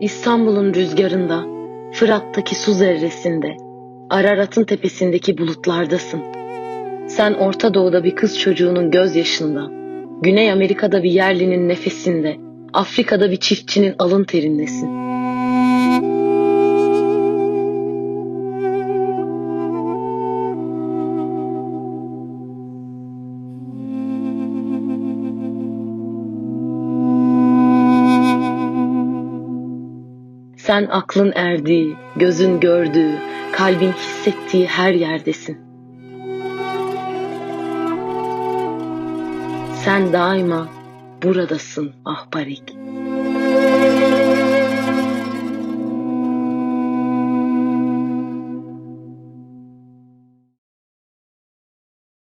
İstanbul'un rüzgarında, Fırat'taki su zerresinde, Ararat'ın tepesindeki bulutlardasın. Sen Orta Doğu'da bir kız çocuğunun gözyaşında, Güney Amerika'da bir yerlinin nefesinde, Afrika'da bir çiftçinin alın terindesin. Sen aklın erdiği, gözün gördüğü, kalbin hissettiği her yerdesin. Sen daima buradasın ahbarik.